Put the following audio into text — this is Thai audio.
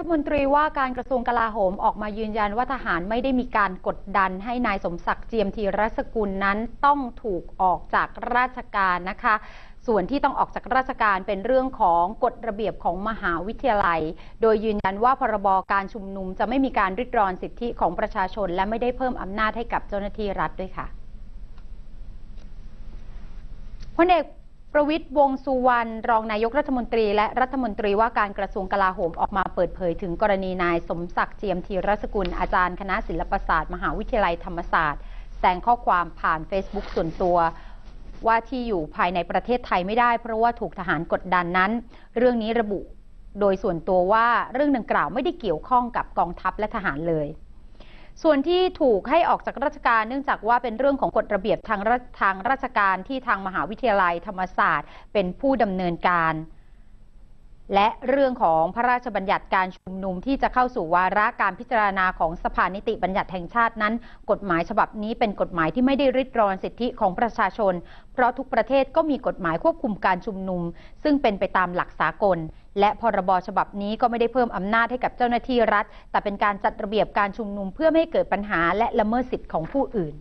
ฐมนตรีว่าการกระทรวงกลาโหมออกมายืนยันว่าทหารไม่ได้มีการกดดันให้นายสมศักดิ์เจียมธีรสกุลนั้นต้องถูกออกจากราชการนะคะ ส่วนที่ต้องออกจากราชการเป็นเรื่องของกฎระเบียบของมหาวิทยาลัย โดยยืนยันว่าพรบการชุมนุมจะไม่มีการริดรอนสิทธิของประชาชน และไม่ได้เพิ่มอำนาจให้กับเจ้าหน้าที่รัฐด้วยค่ะพลเอก ประวิตยวงสุวรรณรองนายกรัฐมนตรี และรัฐมนตรีว่าการกระทรวงกลาโหมออกมาเปิดเผยถึงกรณีนายสมศักดิ์เจียมธีรสกุลอาจารย์คณะศิลปศาสตร์ มหาวิทยาลัยธรรมศาสตร์แสดงข้อความผ่าน Facebook ส่วนตัว ว่าที่อยู่ภายในประเทศไทยไม่ได้ เพราะว่าถูกทหารกดดันนั้น เรื่องนี้ระบุโดยส่วนตัวว่าเรื่องดังกล่าวไม่ได้เกี่ยวข้องกับกองทัพและทหารเลย ส่วนที่ถูกให้ออกจากราชการเนื่องจากว่าเป็นเรื่องของกฎระเบียบทางทางราชการที่ทางมหาวิทยาลัยธรรมศาสตร์ เป็นผู้ดำเนินการ และเรื่องของพระราชบัญญัติการชุมนุมที่จะเข้าสู่วาระการพิจารณาของสภานิติบัญญัติแห่งชาตินั้น กฎหมายฉบับนี้เป็นกฎหมายที่ไม่ได้ริดรอนสิทธิของประชาชน เพราะทุกประเทศก็มีกฎหมายควบคุมการชุมนุม ซึ่งเป็นไปตามหลักสากล และพรบฉบับนี้ก็ไม่ได้เพิ่มอำนาจให้กับเจ้าหน้าที่รัฐ แต่เป็นการจัดระเบียบการชุมนุมเพื่อไม่ให้เกิดปัญหาและละเมิดสิทธิของผู้อื่น